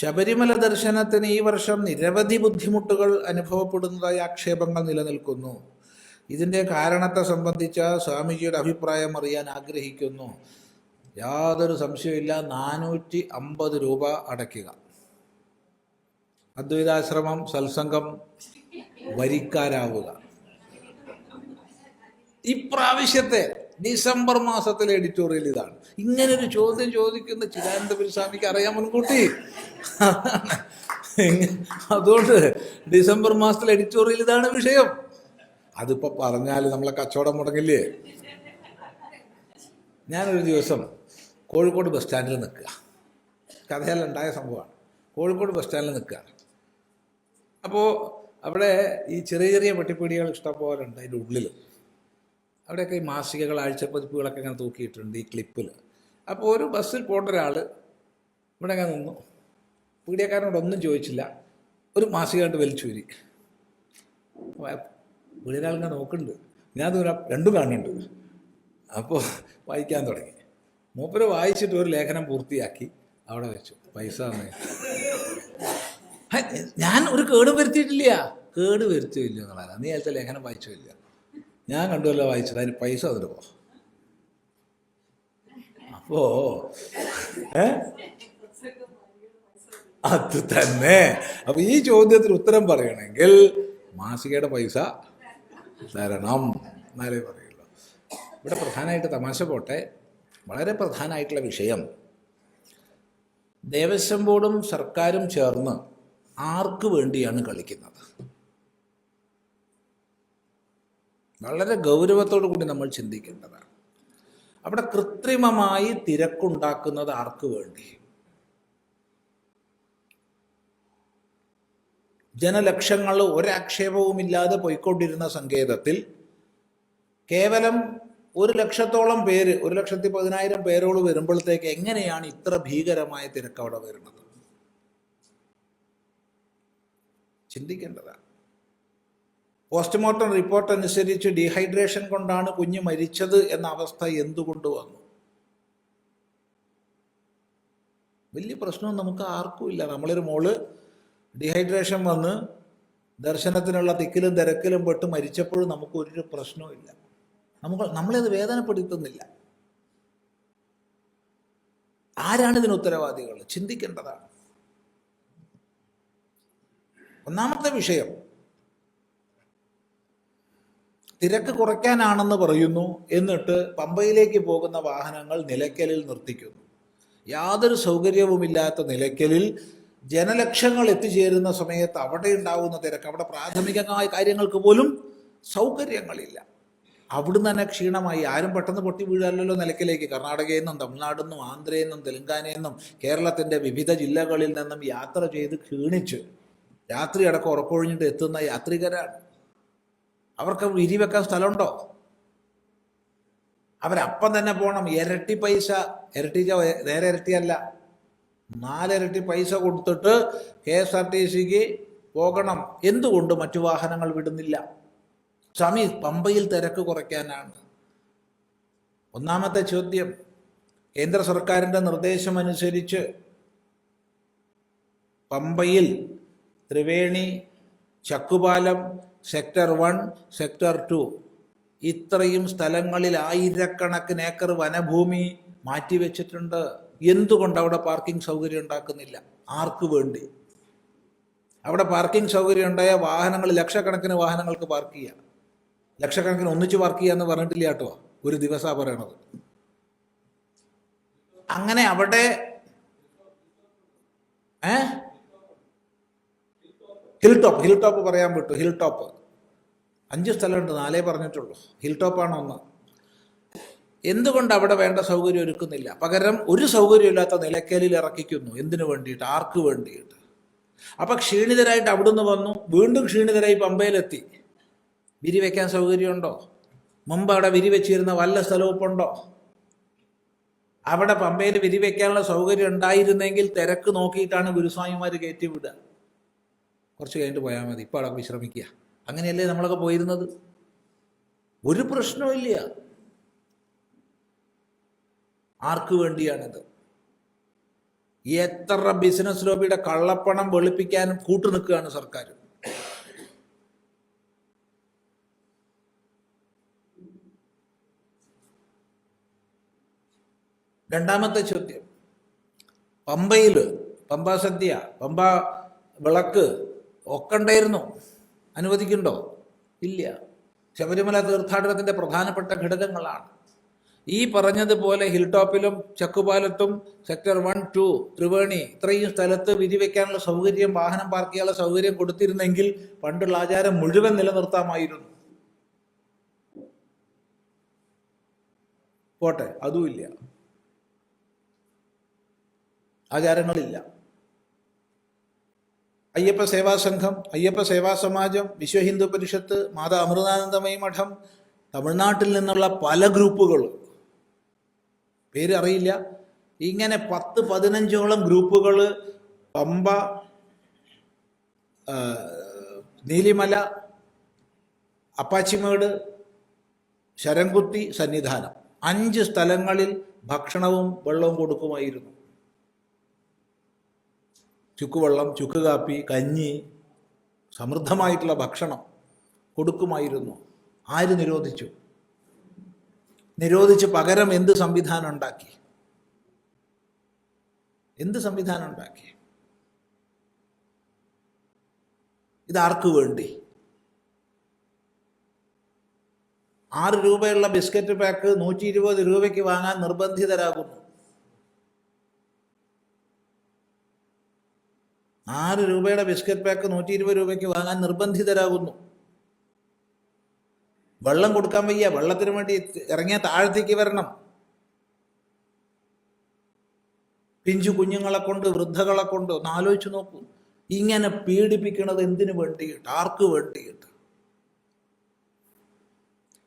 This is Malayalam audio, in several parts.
ശബരിമല ദർശനത്തിന് ഈ വർഷം നിരവധി ബുദ്ധിമുട്ടുകൾ അനുഭവപ്പെടുന്നതായി ആക്ഷേപങ്ങൾ നിലനിൽക്കുന്നു. ഇതിന്റെ കാരണത്തെ സംബന്ധിച്ച സ്വാമിജിയുടെ അഭിപ്രായം അറിയാൻ ആഗ്രഹിക്കുന്നു. യാതൊരു സംശയമില്ല നാനൂറ്റി അമ്പത് രൂപ അടയ്ക്കുക. അദ്വൈതാശ്രമം സത്സംഗം വരിക്കാരാവുക. ഇപ്രാവശ്യത്തെ ഡിസംബർ മാസത്തിലെ എഡിറ്റോറിയൽ ഇതാണ്. ഇങ്ങനൊരു ചോദ്യം ചോദിക്കുന്ന ചിദാനന്ദപുരി സ്വാമിക്ക് അറിയാൻ മുൻകൂട്ടി. അതുകൊണ്ട് ഡിസംബർ മാസത്തിലെ എഡിറ്റോറിയൽ ഇതാണ് വിഷയം. അതിപ്പോ പറഞ്ഞാൽ നമ്മളെ കച്ചവടം മുടങ്ങില്ലേ? ഞാനൊരു ദിവസം കോഴിക്കോട് ബസ് സ്റ്റാൻഡിൽ നിൽക്കുക. കഥയെല്ലാം ഉണ്ടായ സംഭവമാണ്. കോഴിക്കോട് ബസ് സ്റ്റാൻഡിൽ നിൽക്കുകയാണ് അപ്പോൾ അവിടെ ഈ ചെറിയ ചെറിയ പെട്ടിപ്പീടികൾ ഇഷ്ടംപോലെ ഉണ്ട് അതിന്റെ ഉള്ളിൽ അവിടെയൊക്കെ ഈ മാസികകൾ ആഴ്ചപ്പതിപ്പുകളൊക്കെ ഇങ്ങനെ തൂക്കിയിട്ടുണ്ട് ഈ ക്ലിപ്പിൽ അപ്പോൾ ഒരു ബസ്സിൽ പോകേണ്ട ഒരാൾ ഇവിടെ അങ്ങനെ നിന്നു. പീഡിയക്കാരനോട് ഒന്നും ചോദിച്ചില്ല. ഒരു മാസിക കണ്ട് വലിച്ചൂരി. പീഡിയൊരാളിങ്ങനെ നോക്കുന്നുണ്ട്. ഞാൻ രണ്ടും കാണുന്നുണ്ട്. അപ്പോൾ വായിക്കാൻ തുടങ്ങി. മൂപ്പര് വായിച്ചിട്ട് ഒരു ലേഖനം പൂർത്തിയാക്കി അവിടെ വെച്ചു. പൈസ ഞാൻ ഒരു കേട് വരുത്തിയിട്ടില്ല. കേട് വരുത്തിയില്ല എന്നുള്ളതാണ് നീ നേരത്തെ ലേഖനം വായിച്ചില്ല ഞാൻ കണ്ടുവല്ലോ വായിച്ചത് അതിന് പൈസ പോ. അപ്പോ ഏ? അത് തന്നെ. അപ്പൊ ഈ ചോദ്യത്തിന് ഉത്തരം പറയണമെങ്കിൽ മാസികയുടെ പൈസ തരണം എന്നാലേ പറയുള്ളൂ. ഇവിടെ പ്രധാനമായിട്ട് തമാശ പോട്ടെ. വളരെ പ്രധാനമായിട്ടുള്ള വിഷയം. ദേവസ്വം ബോർഡും സർക്കാരും ചേർന്ന് ആർക്ക് വേണ്ടിയാണ് കളിക്കുന്നത്? വളരെ ഗൗരവത്തോടു കൂടി നമ്മൾ ചിന്തിക്കേണ്ടതാണ്. അവിടെ കൃത്രിമമായി തിരക്കുണ്ടാക്കുന്നത് ആർക്ക് വേണ്ടി? ജനലക്ഷങ്ങൾ ഒരാക്ഷേപവുമില്ലാതെ പോയിക്കൊണ്ടിരുന്ന സങ്കേതത്തിൽ കേവലം ഒരു ലക്ഷത്തോളം പേര് ഒരു ലക്ഷത്തി പതിനായിരം പേരോട് വരുമ്പോഴത്തേക്ക് എങ്ങനെയാണ് ഇത്ര ഭീകരമായ തിരക്ക് അവിടെ വരുന്നത്? ചിന്തിക്കേണ്ടതാണ്. പോസ്റ്റ്മോർട്ടം റിപ്പോർട്ട് അനുസരിച്ച് ഡീഹൈഡ്രേഷൻ കൊണ്ടാണ് കുഞ്ഞ് മരിച്ചത് എന്ന അവസ്ഥ എന്തുകൊണ്ട് വന്നു വലിയ പ്രശ്നം നമുക്ക് ആർക്കും ഇല്ല. നമ്മളൊരു മോൾ ഡീഹൈഡ്രേഷൻ വന്ന് ദർശനത്തിനുള്ള തിക്കിലും തിരക്കിലും പെട്ട് മരിച്ചപ്പോഴും നമുക്ക് ഒരു പ്രശ്നവുമില്ല നമുക്ക് നമ്മളത് വേദനപ്പെടുത്തുന്നില്ല. ആരാണ് ഇതിന് ഉത്തരവാദികൾ? ചിന്തിക്കേണ്ടതാണ്. ഒന്നാമത്തെ വിഷയം തിരക്ക് കുറയ്ക്കാനാണെന്ന് പറയുന്നു എന്നിട്ട് പമ്പയിലേക്ക് പോകുന്ന വാഹനങ്ങൾ നിലയ്ക്കലിൽ നിർത്തിക്കുന്നു. യാതൊരു സൗകര്യവുമില്ലാത്ത നിലയ്ക്കലിൽ ജനലക്ഷങ്ങൾ എത്തിച്ചേരുന്ന സമയത്ത് അവിടെ ഉണ്ടാകുന്ന തിരക്ക് അവിടെ പ്രാഥമികമായ കാര്യങ്ങൾക്ക് പോലും സൗകര്യങ്ങളില്ല. അവിടുന്ന് തന്നെ ക്ഷീണമായി. ആരും പെട്ടെന്ന് പൊട്ടി വീഴല്ലോ നിലയ്ക്കലേക്ക്. കർണാടകയിൽ നിന്നും തമിഴ്നാടിൽ നിന്നും ആന്ധ്രയിൽ നിന്നും തെലങ്കാനയിൽ നിന്നും കേരളത്തിന്റെ വിവിധ ജില്ലകളിൽ നിന്നും യാത്ര ചെയ്ത് ക്ഷീണിച്ച് രാത്രി അടക്കം ഉറക്കൊഴിഞ്ഞിട്ട് എത്തുന്ന യാത്രികരാണ്. അവർക്ക് വിരിവെക്കാൻ സ്ഥലമുണ്ടോ? അവരപ്പം തന്നെ പോകണം ഇരട്ടി പൈസ. ഇരട്ടി നേരെ ഇരട്ടിയല്ല. നാലിരട്ടി പൈസ കൊടുത്തിട്ട് കെ എസ് ആർ ടി സിക്ക് പോകണം. എന്തുകൊണ്ട് മറ്റു വാഹനങ്ങൾ വിടുന്നില്ല? സ്വാമി പമ്പയിൽ തിരക്ക് കുറയ്ക്കാനാണ്. ഒന്നാമത്തെ ചോദ്യം. കേന്ദ്ര സർക്കാരിന്റെ നിർദ്ദേശമനുസരിച്ച് പമ്പയിൽ Triveni Chakkupalam sector one sector two. ഇത്രയും സ്ഥലങ്ങളിൽ ആയിരക്കണക്കിന് ഏക്കർ വനഭൂമി മാറ്റിവെച്ചിട്ടുണ്ട്. എന്തുകൊണ്ട് അവിടെ പാർക്കിംഗ് സൗകര്യം ഉണ്ടാക്കുന്നില്ല? ആർക്ക് വേണ്ടി? അവിടെ പാർക്കിംഗ് സൗകര്യം ഉണ്ടായ വാഹനങ്ങൾ ലക്ഷക്കണക്കിന് വാഹനങ്ങൾക്ക് പാർക്ക് ചെയ്യാം. ലക്ഷക്കണക്കിന് ഒന്നിച്ച് പാർക്ക് ചെയ്യാന്ന് പറഞ്ഞിട്ടില്ല കേട്ടോ. ഒരു ദിവസാ പറയണത്. അങ്ങനെ അവിടെ ഏ? ഹിൽ ടോപ്പ് ഹിൽ ടോപ്പ് പറയാൻ വിട്ടു ഹിൽ ടോപ്പ് അഞ്ച് സ്ഥലമുണ്ട് നാലേ പറഞ്ഞിട്ടുള്ളൂ. ഹിൽ ടോപ്പാണ് ഒന്ന് എന്തുകൊണ്ട് അവിടെ വേണ്ട സൗകര്യം ഒരുക്കുന്നില്ല? പകരം ഒരു സൗകര്യമില്ലാത്ത നിലയ്ക്കലിൽ ഇറക്കിക്കുന്നു. എന്തിനു വേണ്ടിയിട്ട്? ആർക്ക് വേണ്ടിയിട്ട്? അപ്പം ക്ഷീണിതരായിട്ട് അവിടുന്ന് വന്നു. വീണ്ടും ക്ഷീണിതരായി പമ്പയിലെത്തി. വിരി വയ്ക്കാൻ സൗകര്യമുണ്ടോ? മുമ്പ് അവിടെ വിരി വെച്ചിരുന്ന വല്ല സ്ഥലവും ഉണ്ടോ? അവിടെ പമ്പയിൽ വിരി വയ്ക്കാനുള്ള സൗകര്യം ഉണ്ടായിരുന്നെങ്കിൽ തിരക്ക് നോക്കിയിട്ടാണ് ഗുരുസ്വാമിമാർ കയറ്റി വിടുക. കുറച്ച് കഴിഞ്ഞിട്ട് പോയാൽ മതി. ഇപ്പോൾ അവിടെ വിശ്രമിക്കുക. അങ്ങനെയല്ലേ നമ്മളൊക്കെ പോയിരുന്നത്? ഒരു പ്രശ്നവുമില്ല ആർക്ക് വേണ്ടിയാണിത്? എത്ര ബിസിനസ് ലോബിയുടെ കള്ളപ്പണം വെളുപ്പിക്കാനും കൂട്ടു നിൽക്കുകയാണ് സർക്കാർ രണ്ടാമത്തെ ചോദ്യം. പമ്പയിൽ പമ്പ സദ്യ പമ്പ വിളക്ക് ഒക്കെ ഉണ്ടായിരുന്നു. അനുവദിക്കുന്നുണ്ടോ? ഇല്ല. ശബരിമല തീർത്ഥാടനത്തിന്റെ പ്രധാനപ്പെട്ട ഘടകങ്ങളാണ്. ഈ പറഞ്ഞതുപോലെ ഹിൽ ടോപ്പിലും ചക്കുപാലത്തും സെക്ടർ വൺ ടു ത്രിവേണി ഇത്രയും സ്ഥലത്ത് വിധിവെക്കാനുള്ള സൗകര്യം വാഹനം പാർക്ക് ചെയ്യാനുള്ള സൗകര്യം കൊടുത്തിരുന്നെങ്കിൽ പണ്ടുള്ള ആചാരം മുഴുവൻ നിലനിർത്താമായിരുന്നു. പോട്ടെ അതുമില്ല ആചാരങ്ങളില്ല. അയ്യപ്പ സേവാ സംഘം അയ്യപ്പ സേവാ സമാജം വിശ്വ ഹിന്ദു പരിഷത്ത് മാതാ അമൃതാനന്ദമയി മഠം തമിഴ്നാട്ടിൽ നിന്നുള്ള പല ഗ്രൂപ്പുകൾ. പേര് അറിയില്ല. ഇങ്ങനെ പത്ത് പതിനഞ്ചോളം ഗ്രൂപ്പുകൾ പമ്പ നീലിമല അപ്പാച്ചിമേട് ശരംകുത്തി സന്നിധാനം. അഞ്ച് സ്ഥലങ്ങളിൽ ഭക്ഷണവും വെള്ളവും കൊടുക്കുമായിരുന്നു. ചുക്കുവെള്ളം ചുക്ക് കാപ്പി കഞ്ഞി സമൃദ്ധമായിട്ടുള്ള ഭക്ഷണം കൊടുക്കുമായിരുന്നു. ആര് നിരോധിച്ചു? നിരോധിച്ച് പകരം എന്ത് സംവിധാനം ഉണ്ടാക്കി? എന്ത് സംവിധാനം ഉണ്ടാക്കി? ഇതാർക്ക് വേണ്ടി? ആറ് രൂപയുള്ള ബിസ്ക്കറ്റ് പാക്ക് നൂറ്റി ഇരുപത് രൂപയ്ക്ക് വാങ്ങാൻ നിർബന്ധിതരാകുന്നു. ആറ് രൂപയുടെ ബിസ്ക്കറ്റ് പാക്ക് നൂറ്റി ഇരുപത് രൂപയ്ക്ക് വാങ്ങാൻ നിർബന്ധിതരാകുന്നു. വെള്ളം കൊടുക്കാൻ വയ്യ. വെള്ളത്തിന് വേണ്ടി ഇറങ്ങിയ താഴത്തേക്ക് വരണം. പിഞ്ചു കുഞ്ഞുങ്ങളെ കൊണ്ട് വൃദ്ധകളെ കൊണ്ട് ഒന്ന് ആലോചിച്ച് നോക്കൂ. ഇങ്ങനെ പീഡിപ്പിക്കുന്നത് എന്തിനു വേണ്ടിയിട്ട്? ആർക്ക് വേണ്ടിയിട്ട്?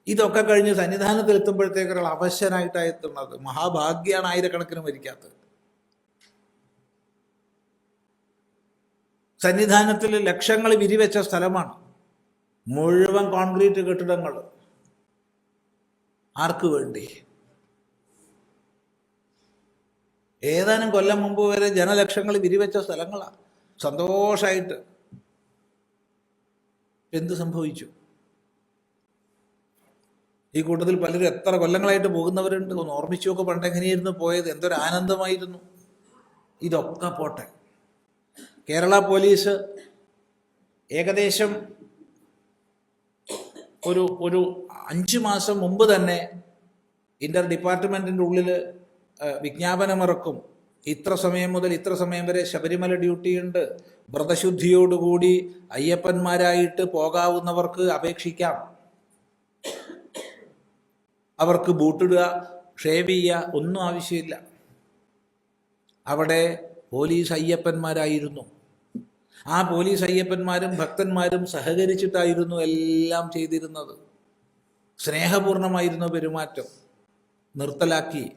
ഇതൊക്കെ കഴിഞ്ഞ് സന്നിധാനത്തിൽ എത്തുമ്പോഴത്തേക്കൊരാൾ അവശനായിട്ടാണ് എത്തുന്നത്. മഹാഭാഗ്യാണ് ആയിരക്കണക്കിന് മരിക്കാത്തത്. സന്നിധാനത്തിൽ ലക്ഷങ്ങൾ വിരിവെച്ച സ്ഥലമാണ്. മുഴുവൻ കോൺക്രീറ്റ് കെട്ടിടങ്ങൾ. ആർക്കു വേണ്ടി? ഏതാനും കൊല്ലം മുമ്പ് വരെ ജനലക്ഷങ്ങൾ വിരിവെച്ച സ്ഥലങ്ങളാണ് സന്തോഷമായിട്ട് എന്ത് സംഭവിച്ചു? ഈ കൂട്ടത്തിൽ പലരും എത്ര കൊല്ലങ്ങളായിട്ട് പോകുന്നവരുണ്ട്? ഒന്ന് ഓർമ്മിച്ചു നോക്ക് പണ്ടെങ്ങനെയായിരുന്നു പോയത്? എന്തൊരു ആനന്ദമായിരുന്നു. ഇതൊക്കെ പോട്ടെ. കേരള പോലീസ് ഏകദേശം ഒരു ഒരു അഞ്ച് മാസം മുമ്പ് തന്നെ ഇന്റർ ഡിപ്പാർട്ട്മെന്റിന്റെ ഉള്ളിൽ വിജ്ഞാപനമിറക്കും. ഇത്ര സമയം മുതൽ ഇത്ര സമയം വരെ ശബരിമല ഡ്യൂട്ടിയുണ്ട് വ്രതശുദ്ധിയോടുകൂടി അയ്യപ്പന്മാരായിട്ട് പോകാവുന്നവർക്ക് അപേക്ഷിക്കാം. അവർക്ക് ബൂട്ടിടുക ഷേവ് ചെയ്യുക ഒന്നും ആവശ്യമില്ല. അവിടെ പോലീസ് അയ്യപ്പന്മാരായിരുന്നു. ആ പോലീസ് അയ്യപ്പന്മാരും ഭക്തന്മാരും സഹകരിച്ചിട്ടായിരുന്നു എല്ലാം ചെയ്തിരുന്നത്. സ്നേഹപൂർണമായിരുന്നു പെരുമാറ്റം. നിർത്തലാക്കി.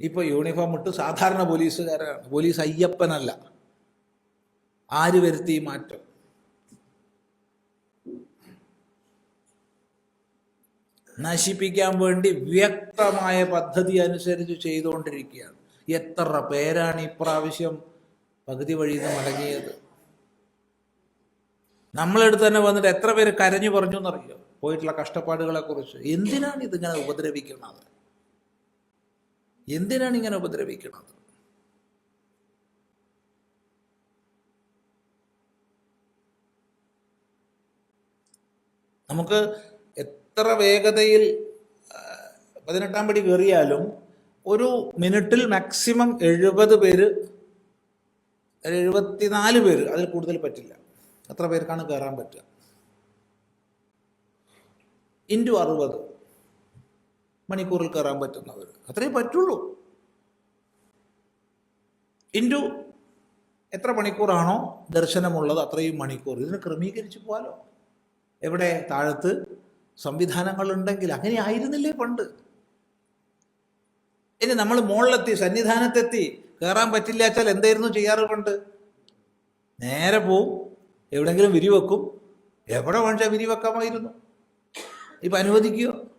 ഇപ്പൊ യൂണിഫോം ഇട്ട് സാധാരണ പോലീസുകാരാണ്. പോലീസ് അയ്യപ്പനല്ല. ആര് വരുത്തി മാറ്റം? നശിപ്പിക്കാൻ വേണ്ടി വ്യക്തമായ പദ്ധതി അനുസരിച്ച് ചെയ്തുകൊണ്ടിരിക്കുകയാണ്. എത്ര പേരാണ് ഇപ്രാവശ്യം പകുതി വഴിയിൽ നിന്ന് മടങ്ങിയത്. നമ്മളെടുത്ത് തന്നെ വന്നിട്ട് എത്ര പേര് കരഞ്ഞു പറഞ്ഞു എന്നറിയോ? പോയിട്ടുള്ള കഷ്ടപ്പാടുകളെ കുറിച്ച് എന്തിനാണ് ഇതിങ്ങനെ ഉപദ്രവിക്കുന്നത് എന്തിനാണ് ഇങ്ങനെ ഉപദ്രവിക്കുന്നത് നമുക്ക് എത്ര വേഗതയിൽ പതിനെട്ടാം പടി കയറിയാലും ഒരു മിനിറ്റിൽ മാക്സിമം എഴുപത് പേര് എഴുപത്തിനാല് പേര് അതിൽ കൂടുതൽ പറ്റില്ല. എത്ര പേർക്കാണ് കയറാൻ പറ്റുക? ഇന്റു അറുപത് മണിക്കൂറിൽ കയറാൻ പറ്റുന്നവർ അത്രേ പറ്റുള്ളൂ. ഇന്റു എത്ര മണിക്കൂറാണോ ദർശനമുള്ളത് അത്രയും മണിക്കൂർ. ഇതിന് ക്രമീകരിച്ചു പോകാലോ എവിടെ? താഴത്ത്. സംവിധാനങ്ങളുണ്ടെങ്കിൽ അങ്ങനെ ആയിരുന്നില്ലേ പണ്ട്? ഇനി നമ്മൾ മുകളിലെത്തി സന്നിധാനത്തെത്തി. കയറാൻ പറ്റില്ല വെച്ചാൽ എന്തായിരുന്നു ചെയ്യാറ് പണ്ട്? നേരെ പോവും എവിടെങ്കിലും വിരി വെക്കും എവിടെ വേണിച്ചാൽ വിരിവെക്കാമായിരുന്നു. ഇപ്പം അനുവദിക്കുകയോ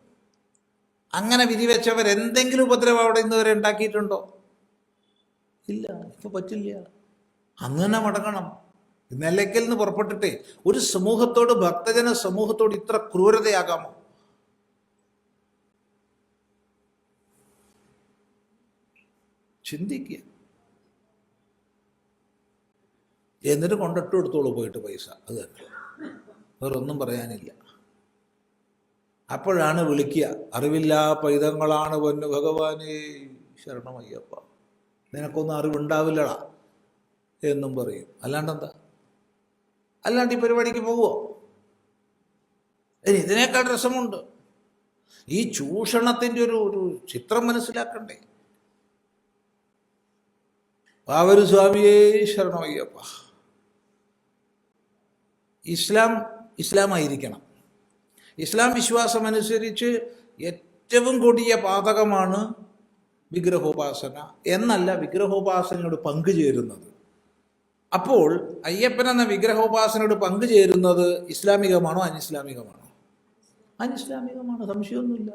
അങ്ങനെ വിരിവെച്ചവർ എന്തെങ്കിലും ഉപദ്രവം അവിടെ ഇന്ന് വരെ ഉണ്ടാക്കിയിട്ടുണ്ടോ? ഇല്ല ഇപ്പൊ പറ്റില്ല. തന്നെ മടങ്ങണം. നിലയ്ക്കൽ നിന്ന് പുറപ്പെട്ടിട്ടേ ഒരു സമൂഹത്തോട് ഭക്തജന സമൂഹത്തോട് ഇത്ര ക്രൂരതയാകാമോ? ചിന്തിക്കുക. എന്നിട്ട് കൊണ്ടിട്ട് കൊടുത്തോളൂ പോയിട്ട് പൈസ. അത് തന്നെ. വേറൊന്നും പറയാനില്ല. അപ്പോഴാണ് വിളിക്കുക. അറിവില്ലാ പൈതങ്ങളാണ് പൊന്നു ഭഗവാനേ. ശരണമയ്യപ്പ. നിനക്കൊന്നും അറിവുണ്ടാവില്ലടാ എന്നും പറയും. അല്ലാണ്ട് എന്താ അല്ലാണ്ട് ഈ പരിപാടിക്ക് പോവോ ഇതിനേക്കാൾ രസമുണ്ട്. ഈ ചൂഷണത്തിന്റെ ഒരു ഒരു ചിത്രം മനസ്സിലാക്കണ്ടേ? പാവരു സ്വാമിയേ ശരണമയ്യപ്പ. ഇസ്ലാം ഇസ്ലാമായിരിക്കണം. ഇസ്ലാം വിശ്വാസമനുസരിച്ച് ഏറ്റവും കൊടിയ പാതകമാണ് വിഗ്രഹോപാസന എന്നല്ല വിഗ്രഹോപാസനയോട് പങ്കുചേരുന്നത് അപ്പോൾ അയ്യപ്പൻ എന്ന വിഗ്രഹോപാസനയോട് പങ്കുചേരുന്നത് ഇസ്ലാമികമാണോ അനിസ്ലാമികമാണോ? അനിസ്ലാമികമാണ് സംശയമൊന്നുമില്ല.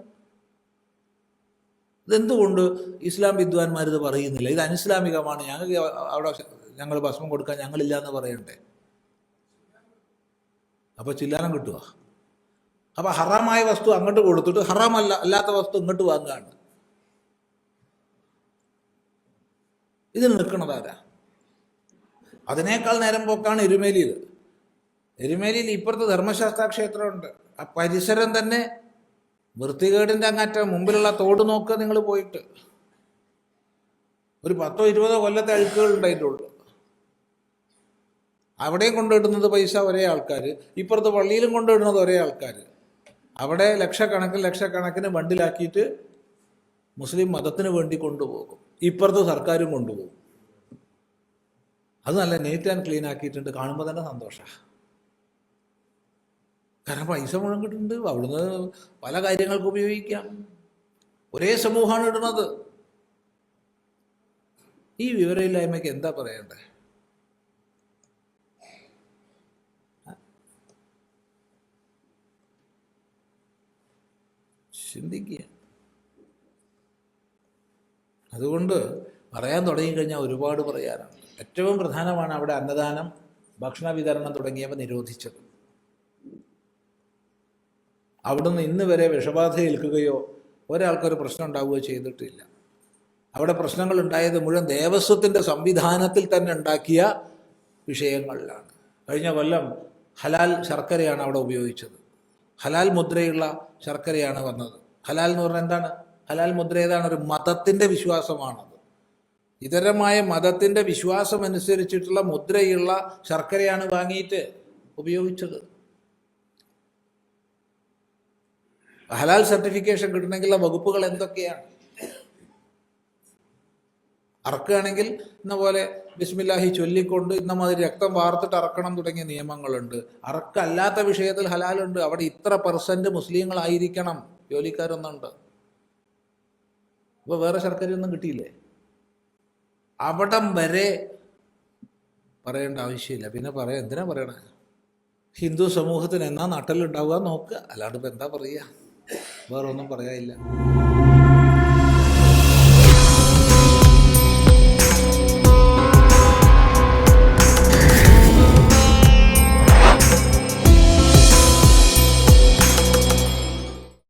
ഇതെന്തുകൊണ്ട് ഇസ്ലാം വിദ്വാൻമാർ ഇത് പറയുന്നില്ല? ഇത് അനിസ്ലാമികമാണ്. ഞങ്ങൾക്ക് അവിടെ ഞങ്ങൾ ഭസ്മം കൊടുക്കാൻ ഞങ്ങളില്ല എന്ന് പറയണ്ടേ? അപ്പോൾ ചില്ലാനം കിട്ടുക. അപ്പോൾ ഹറാമായ വസ്തു അങ്ങോട്ട് കൊടുത്തിട്ട് ഹറാമല്ല അല്ലാത്ത വസ്തു ഇങ്ങോട്ട് വാങ്ങുകയാണ്. ഇതിൽ നിൽക്കണതാരാ അതിനേക്കാൾ നേരം പോക്കാണ് എരുമേലിയിൽ എരുമേലിയിൽ ഇപ്പുറത്ത് ധർമ്മശാസ്ത്ര ക്ഷേത്രമുണ്ട് ആ പരിസരം തന്നെ വൃത്തികേടിന്റെ അങ്ങറ്റം മുമ്പിലുള്ള തോട് നോക്കുക നിങ്ങൾ പോയിട്ട്. ഒരു പത്തോ ഇരുപതോ കൊല്ലത്തെ അഴുക്കുകൾ ഉണ്ടായിട്ടുള്ളൂ അവിടെയും കൊണ്ടിടുന്നത് പൈസ ഒരേ ആൾക്കാർ ഇപ്പുറത്ത് പള്ളിയിലും കൊണ്ടിടുന്നത് ഒരേ ആൾക്കാർ. അവിടെ ലക്ഷക്കണക്കിന് ലക്ഷക്കണക്കിന് വണ്ടിലാക്കിയിട്ട് മുസ്ലിം മതത്തിന് വേണ്ടി കൊണ്ടുപോകും. ഇപ്പുറത്ത് സർക്കാരും കൊണ്ടുപോകും. അത് നല്ല നീറ്റ് ആൻഡ് ക്ലീൻ ആക്കിയിട്ടുണ്ട്. കാണുമ്പോൾ തന്നെ സന്തോഷമാണ് കാരണം പൈസ മുഴുവൻ കിട്ടുന്നുണ്ട്. അവിടുന്ന് പല കാര്യങ്ങൾക്ക് ഉപയോഗിക്കാം. ഒരേ സമൂഹമാണ് ഇടുന്നത്. ഈ വിവരമില്ലായ്മയ്ക്ക് എന്താ പറയണ്ടേ? ചിന്തിക്കുക. അതുകൊണ്ട് പറയാൻ തുടങ്ങിക്കഴിഞ്ഞാൽ ഒരുപാട് പറയാനാണ്. ഏറ്റവും പ്രധാനമാണ് അവിടെ അന്നദാനം ഭക്ഷണ വിതരണം തുടങ്ങിയവ നിരോധിച്ചത്. അവിടുന്ന് ഇന്ന് വരെ വിഷബാധ ഏൽക്കുകയോ ഒരാൾക്കൊരു പ്രശ്നം ഉണ്ടാവുകയോ ചെയ്തിട്ടില്ല. അവിടെ പ്രശ്നങ്ങൾ ഉണ്ടായത് മുഴുവൻ ദേവസ്വത്തിന്റെ സംവിധാനത്തിൽ തന്നെ ഉണ്ടാക്കിയ വിഷയങ്ങളിലാണ്. കഴിഞ്ഞ കൊല്ലം ഹലാൽ ശർക്കരയാണ് അവിടെ ഉപയോഗിച്ചത്. ഹലാൽ മുദ്രയുള്ള ശർക്കരയാണ് വന്നത്. ഹലാൽ എന്ന് പറഞ്ഞാൽ എന്താണ്? ഹലാൽ മുദ്ര ഏതാണ്? ഒരു മതത്തിന്റെ വിശ്വാസമാണത്. ഇതരമായ മതത്തിന്റെ വിശ്വാസം അനുസരിച്ചിട്ടുള്ള മുദ്രയുള്ള ശർക്കരയാണ് വാങ്ങിയിട്ട് ഉപയോഗിച്ചത്. ഹലാൽ സർട്ടിഫിക്കേഷൻ കിട്ടണമെങ്കിൽ ആ വകുപ്പുകൾ എന്തൊക്കെയാണ്? അറക്കുകയാണെങ്കിൽ ഇന്ന പോലെ ബിസ്മില്ലാഹി ചൊല്ലിക്കൊണ്ട് ഇന്ന മാതിരി രക്തം വാർത്തിട്ട് അറക്കണം തുടങ്ങിയ നിയമങ്ങളുണ്ട്. അറക്കല്ലാത്ത വിഷയത്തിൽ ഹലാലുണ്ട്. അവിടെ ഇത്ര പെർസെന്റ് മുസ്ലിങ്ങളായിരിക്കണം. ജോലിക്കാരൊന്നുണ്ട്. അപ്പോൾ വേറെ ശർക്കരയൊന്നും കിട്ടിയില്ലേ? അവിടം വരെ പറയേണ്ട ആവശ്യമില്ല. പിന്നെ പറയാം എന്തിനാ പറയണേ? ഹിന്ദു സമൂഹത്തിന് എന്നാ നട്ടലുണ്ടാവുക നോക്കുക. അല്ലാണ്ട് ഇപ്പം എന്താ പറയുക വേറെ ഒന്നും പറയാനില്ല.